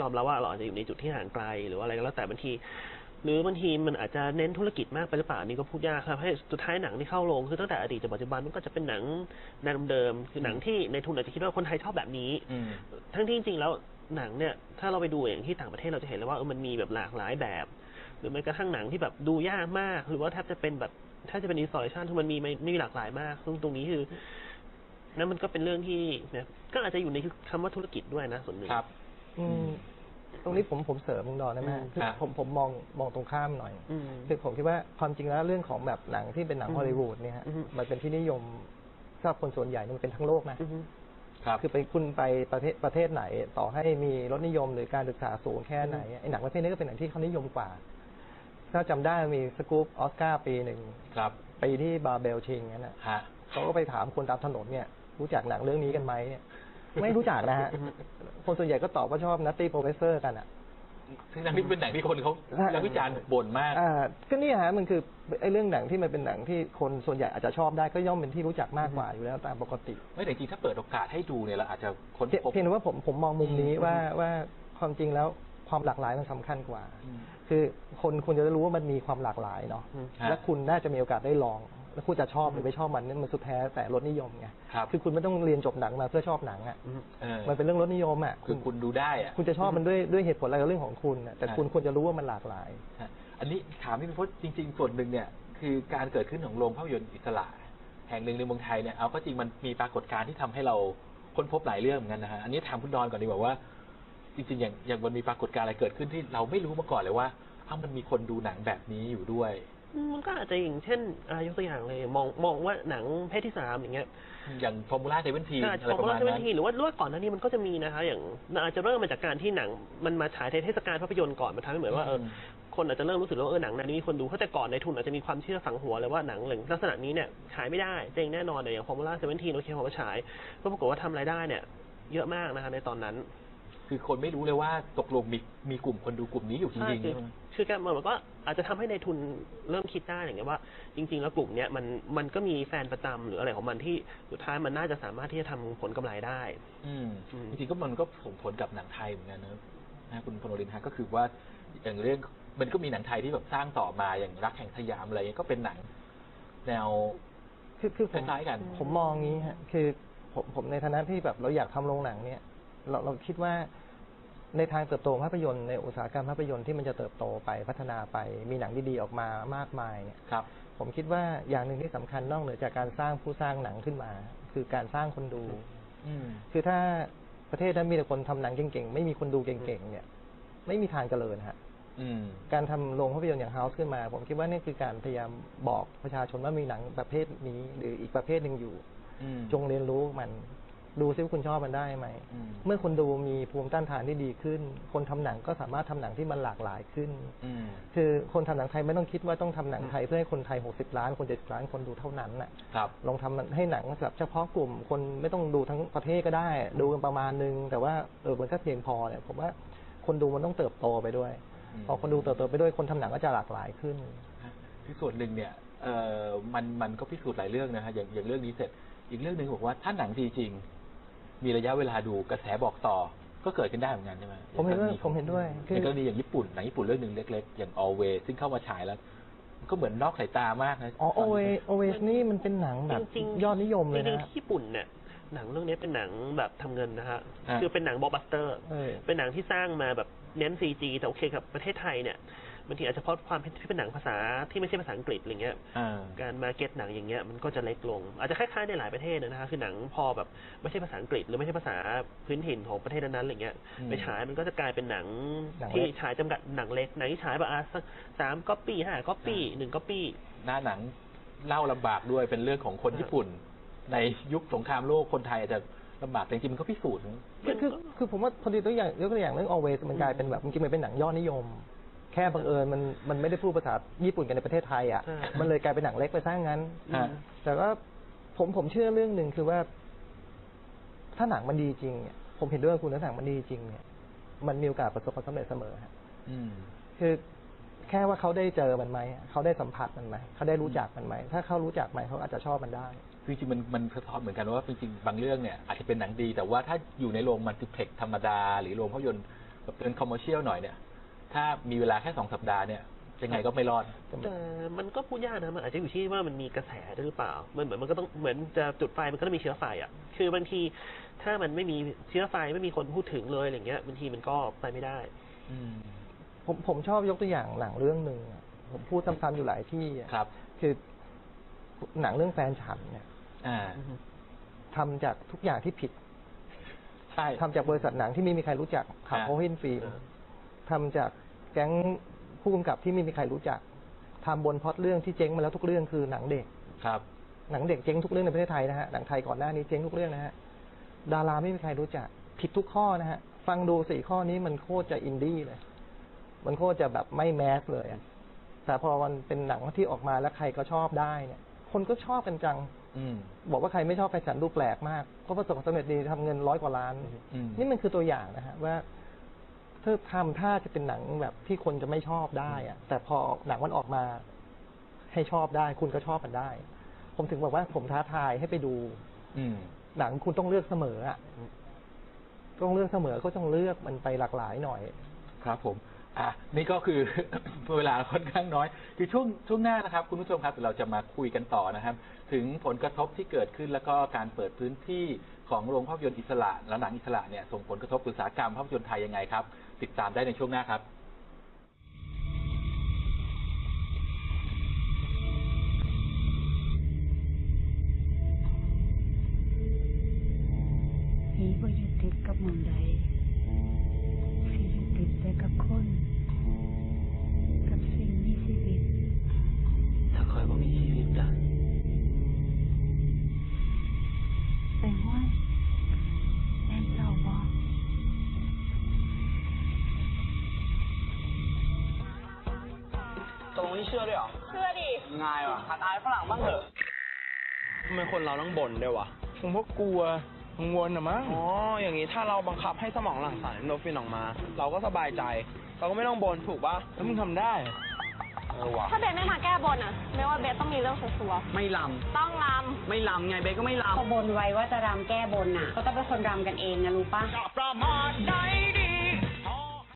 ยอมรับว่าเราอาจจะอยู่ในจุดที่ห่างไกลหรือว่าอะไรก็แล้วแต่บางที หรือบางทีมันอาจจะเน้นธุรกิจมากไปหรือเปล่าอันนี่ก็พูดยากครับให้สุดท้ายหนังที่เข้าโรงคือตั้งแต่อดีตจนปัจจุบันมันก็จะเป็นหนังแนวเดิมๆคือหนังที่ในทุนอาจจะคิดว่าคนไทยชอบแบบนี้อืมทั้งที่จริงๆแล้วหนังเนี่ยถ้าเราไปดูอย่างที่ต่างประเทศเราจะเห็นเลยว่าเออมันมีแบบหลากหลายแบบ หรือแม้กระทั่งหนังที่แบบดูยากมาก หรือว่าแทบจะเป็นแบบถ้าจะเป็นอินสตาเลชันที่มันมีไม่ไม่มีหลากหลายมากซึ่งตรงนี้คือนั่นมันก็เป็นเรื่องที่นะก็อาจจะอยู่ในคำว่าธุรกิจด้วยนะส่วนหนึ่งครับ อืม ตรงนี้ผมผมเสริมมึงดอนได้ไหมอืมคือครับผมผมมองมองตรงข้ามหน่อยอืมคือผมคิดว่าความจริงแล้วเรื่องของแบบหนังที่เป็นหนังอืมฮอลลีวูดเนี่ยฮะอืมมันเป็นที่นิยมสำหรับคนส่วนใหญ่เนี่ยมันเป็นทั้งโลกนะ อือฮึ ครับ คือไปคุณไปประเทศประเทศไหน ต่อให้มีรสนิยมหรือการศึกษาสูงแค่ไหนไอ้หนังประเภทนี้ก็เป็นหนังที่เขานิยมกว่า ถ้าจำได้มีสกู๊ปออสการ์ปีหนึ่งครับปีที่บาเบลชิงนั่นนะฮะเขาก็ไปถามคนตามถนนเนี่ย รู้จักหนังเรื่องนี้กันไหมเนี่ย ไม่รู้จักนะฮะ คนส่วนใหญ่ก็ตอบว่าชอบนัตตี้โปรเฟสเซอร์กันอะซึ่งหนังนี้เป็นหนังที่คนเขาใช่แล้ววิจารณ์บ่นมากอ่าก็เนี่ยฮะมันคือไอ้เรื่องหนังที่มันเป็นหนังที่คนส่วนใหญ่อาจจะชอบได้ก็ย่อมเป็นที่รู้จักมากกว่าอยู่แล้วตามปกติ ไม่แต่จริงๆถ้าเปิดโอกาสให้ดูเนี่ยเราอาจจะค้นเพียงพบเพียงแต่ว่าผมผมมองมุมนี้อืมว่าว่าความจริงแล้วความหลากหลายมันสำคัญกว่าอืมคือคนคุณจะได้รู้ว่ามันมีความหลากหลายเนาะอืมฮะและคุณน่าจะมีโอกาสได้ลอง แล้วคุณจะชอบหรือไม่ชอบมันนี่มันสุดแท้แต่รสนิยมไงครับคือคุณไม่ต้องเรียนจบหนังมาเพื่อชอบหนังอะอืมเออมันเป็นเรื่องรสนิยมอะคือคุณดูได้อะคุณจะชอบมันด้วยด้วยเหตุผลอะไรก็เรื่องของคุณน่ะแต่ฮะคุณควรจะรู้ว่ามันหลากหลายฮะอันนี้ถามพี่พิพจน์จริง ๆ ส่วนหนึ่งเนี่ย คือการเกิดขึ้นของโรงภาพยนตร์อิสระ แห่งหนึ่งในเมืองไทยเนี่ยเอาก็จริงมันมีปรากฏการณ์ที่ทำให้เราค้นพบหลายเรื่องเหมือนกันนะฮะอันนี้ถามคุณดอนก่อนดีกว่าว่าจริงๆอย่างอย่างมันมีปรากฏการณ์อะไรเกิดขึ้นที่เราไม่รู้มาก่อนเลยว่าอ้าวมันมีคนดูหนังแบบนี้อยู่ด้วย มันก็อาจจะอย่างเช่นอ่ายกตัวอย่างเลย มองมองว่าหนังเพศที่สามอย่างเงี้ยอย่างฟอร์มูล่าเซเว่นทีก็อาจอะจะไรมองประมาว่าณจะเป็นั้น นทีหรือว่าหรือว่าก่อนหน้านี้มันก็จะมีนะคะ อย่างมันอาจจะเริ่มมาจากการที่หนังมันมาฉายในเทศกาลภาพยนตร์ก่อนมันทำให้เหมือนว่าเอออืม คนอาจจะเริ่มรู้สึกแล้วว่าเออหนังแนวนี้มีคนดูเพราะแต่ก่อนในทุนอาจจะมีความเชื่อฝังหัวเลยว่าหนังลักษณะนี้เนี่ยฉายไม่ได้เจ๊งแน่นอนแต่อย่างฟอร์มูล่าเซเว่นทีโอเคพอมาฉายก็ปรากฏว่าทำรายได้เนี่ย เยอะมากนะคะในตอนนั้น คือคนไม่รู้เลยว่าตกลงมีมีกลุ่มคนดูกลุ่มนี้อยู่จริงๆคืใช่ไหม คือการมันก็อาจจะทำให้ในทุนเริ่มคิดได้อย่างเงี้ยว่า จริง ๆ แล้วกลุ่มเนี้ยมันมันก็มีแฟนประจำหรืออะไรของมันที่สุดท้ายมันน่าจะสามารถที่จะทำผลกำไรได้ อืมอืม จริงๆก็มันก็ส่งผลกับหนังไทยเหมือนกันนะนะคุณพนรินทร์ฮะก็คือว่าอย่างเรื่องมันก็มีหนังไทยที่แบบสร้างต่อมาอย่างรักแห่งสยามอะไรเงี้ยก็เป็นหนัง แนว คือคือผมคล้ายๆกัน ผมมองงี้ฮะคือผมผมในฐานะที่แบบเราอยากทำโรงหนังเนี่ย เราเราคิดว่า ในทางเติบโตของภาพยนตร์ในอุตสาหกรรมภาพยนตร์ที่มันจะเติบโตไปพัฒนาไป มีหนังดีๆออกมามากมายเนี่ยครับผมคิดว่าอย่างหนึ่งที่สำคัญนอกเหนือจากการสร้างผู้สร้างหนังขึ้นมา คือการสร้างคนดูอืมคือถ้าประเทศนั้นมีแต่คนทำหนังเก่งๆไม่มีคนดูเก่งๆเนี่ย ไม่มีทางเจริญฮะอืมการทำโรงภาพยนตร์อย่างเฮาส์ขึ้นมา ผมคิดว่านี่คือการพยายามบอกประชาชนว่ามีหนังประเภทนี้ หรืออีกประเภทหนึ่งอยู่อืมจงเรียนรู้มัน ดูซิว่าคุณชอบมันได้ไหม อืม เมื่อคนดูมีภูมิต้านทานที่ดีขึ้น คนทำหนังก็สามารถทำหนังที่มันหลากหลายขึ้น อืม คือคนทำหนังไทยไม่ต้องคิดว่าต้องทำหนังไทยเพื่อให้คนไทย 60 ล้าน คน70ล้านคนดูเท่านั้นน่ะ ครับ ลองทำให้หนังสำหรับเฉพาะกลุ่ม คนไม่ต้องดูทั้งประเทศก็ได้ ดูกันประมาณนึง แต่ว่าเออมันก็เพียงพอเนี่ยผมว่าคนดูมันต้องเติบโตไปด้วย อืม พอคนดูเติบโตไปด้วยคนทำหนังก็จะหลากหลายขึ้น ที่ส่วนหนึ่งเนี่ยเอ่อมันมันก็พิสูจน์หลายเรื่องนะฮะอย่างอย่างเรื่องนี้เสร็จ อีกเรื่องหนึ่งบอกว่าถ้าหนังดีจริง มีระยะเวลาดูกระแสบอกต่อก็เกิดขึ้นได้เหมือนกันใช่ไหมผมเห็นด้วยอย่างกรณีผมเห็นด้วยคือในกรณีอย่างญี่ปุ่นหนังญี่ปุ่นเรื่องหนึ่งเล็ก ๆ อย่าง Always ซึ่งเข้ามาฉายแล้วมันก็เหมือนนอกสายตามากนะอ๋อโอเวโอเวสนี่มันเป็นหนังแบบจริงๆยอดนิยมเลยจริงนะๆที่ญี่ปุ่นเนี่ยหนังเรื่องนี้เป็นหนังแบบทำเงินนะฮะฮะคือเป็นหนังบล็อกบัสเตอร์เออเป็นหนังที่สร้างมาแบบเน้นซีจีแต่โอเคกับประเทศไทยเนี่ย บางทีอาจจะเพราะความที่เป็นหนังภาษาที่ไม่ใช่ภาษาอังกฤษอะไรเงี้ยอ่าการมาเก็ตหนังอย่างเงี้ยมันก็จะเล็กลง อาจจะคล้ายๆในหลายประเทศนะฮะคือหนังพอแบบไม่ใช่ภาษาอังกฤษ หรือไม่ใช่ภาษาพื้นถิ่นของประเทศนั้นๆอะไรเงี้ยอืมไปฉายมันก็จะกลายเป็นหนังหนังเล็ที่กฉายจำกัดหนังเล็กหนังที่ฉายแบบอะสักสามก๊อปปี้ห้าก๊อปปี้หนึ่งก๊อปปี้หน้าหนังเล่าลำบากด้วยเป็นเรื่องของคนฮะญี่ปุ่น ในยุคสงครามโลกคนไทยอาจจะลำบากแต่จริงๆมันก็พิสูจน์นะคือคือคือผมว่าพอดีตัวอย่างยกตัวอย่างเรื่อง always มันกลายเป็นแบบจริงๆมันเป็นหนังยอดนิยม แค่บังเอิญมันมันไม่ได้พูดภาษาญี่ปุ่นกันในประเทศไทยอะใช่มันเลยกลายเป็นหนังเล็กไปซะงั้นฮะแต่ว่าผมผมเชื่อเรื่องหนึ่งคือว่า ถ้าหนังมันดีจริงเนี่ยผมเห็นด้วยกับคุณถ้าหนังมันดีจริงเนี่ย มันมีโอกาสประสบความสำเร็จเสมอฮะอืมคือแค่ว่าเขาได้เจอมันไหมเขาได้สัมผัสมันไหมเขาได้รู้จักมันไหมถ้าเขารู้จักมันเขาอาจจะชอบมันได้คือจริงๆมันมันสะท้อนเหมือนกันว่าจริงๆบางเรื่องเนี่ยอาจจะเป็นหนังดี แต่ว่าถ้าอยู่ในโรงมัลติเพล็กซ์ธรรมดา หรือโรงภาพยนตร์แบบเป็นคอมเมอร์เชียลหน่อยเนี่ย ถ้ามีเวลาแค่สองสัปดาห์เนี่ยยังไงก็ไม่รอด แต่มันก็พูดยากนะมันอาจจะอยู่ที่ว่ามันมีกระแสด้วยหรือเปล่า มันเหมือนมันก็ต้องเหมือนจะจุดไฟมันก็ต้องมีเชื้อไฟอะ คือบางทีถ้ามันไม่มีเชื้อไฟไม่มีคนพูดถึงเลยอะไรเงี้ยบางทีมันก็ไปไม่ได้ อืมผมผมชอบยกตัวอย่างหนังเรื่องหนึ่งอะผมพูดซ้ำๆอยู่หลายที่อะครับ คือหนังเรื่องแฟนฉันเนี่ยอ่าทำจากทุกอย่างที่ผิดใช่ทำจากบริษัทหนังที่ไม่มีใครรู้จักขับอ่าโฮเฮนฟิล์มอ่าทำจาก แก๊งผู้กำกับที่ไม่มีใครรู้จักทำบนพล็อตเรื่องที่เจ๊งมาแล้วทุกเรื่องคือหนังเด็ก ครับ หนังเด็กเจ๊งทุกเรื่องในประเทศไทยนะฮะหนังไทยก่อนหน้านี้เจ๊งทุกเรื่องนะฮะดาราไม่มีใครรู้จัก ผิดทุกข้อนะฮะ ฟังดูสี่ข้อนี้มันโคตรจะอินดี้เลย มันโคตรจะแบบไม่แมสเลยอะแต่พอมันเป็นหนังที่ออกมาแล้วใครก็ชอบได้เนี่ย คนก็ชอบกันจัง อืม บอกว่าใครไม่ชอบแฟนฉันดูแปลกมากเพราะประสบความสำเร็จดีทำเงินร้อยกว่าล้าน อืม นี่มันคือตัวอย่างนะฮะว่า ถ้าทำท่าจะเป็นหนังแบบที่คนจะไม่ชอบได้อะแต่พอหนังมันออกมา ให้ชอบได้ คุณก็ชอบมันได้ ผมถึงบอกว่าผมท้าทายให้ไปดู อืม หนังคุณต้องเลือกเสมออะต้องเลือกเสมอก็ต้องเลือกมันไปหลากหลายหน่อย ครับ ผม อะนี่ก็คือ เวลาค่อนข้างน้อย คือช่วงช่วงหน้านะครับ คุณผู้ชมครับเดี๋ยวเราจะมาคุยกันต่อนะครับ ถึงผลกระทบที่เกิดขึ้นแล้วก็การเปิดพื้นที่ของโรงภาพยนตร์อิสระและหนังอิสระเนี่ยส่งผลกระทบอุตสาหกรรมภาพยนตร์ไทยยังไงครับ ติดตามได้ในช่วงหน้าครับผีว่าอยู่ติดกับมองใด ตรงนี้เชื่อด้วยเหรอ เชื่อดิง่ายว่ะหัดอายฝรั่งบ้างเถอะทำไมคนเราต้องบ่นด้วยวะผมก็กลัวกังวลนะมั้ง อ๋อ อย่างนี้ถ้าเราบังคับให้สมองหลั่งสารเอนโดรฟินออกมา เราก็สบายใจ เราก็ไม่ต้องบ่นถูกปะแล้วมึงทำได้เหรอเออว่ะถ้าเบสไม่มาแก้บนอะไม่ว่าเบสต้องมีเรื่องสัวไม่ลๆต้องรำไม่ลำไงเบสก็ไม่ลำ เขาบนไว้ว่าจะรำแก้บนน่ะ ก็ต้องเป็นคนรำกันเองนะรู้ปะ ประมาทใดดี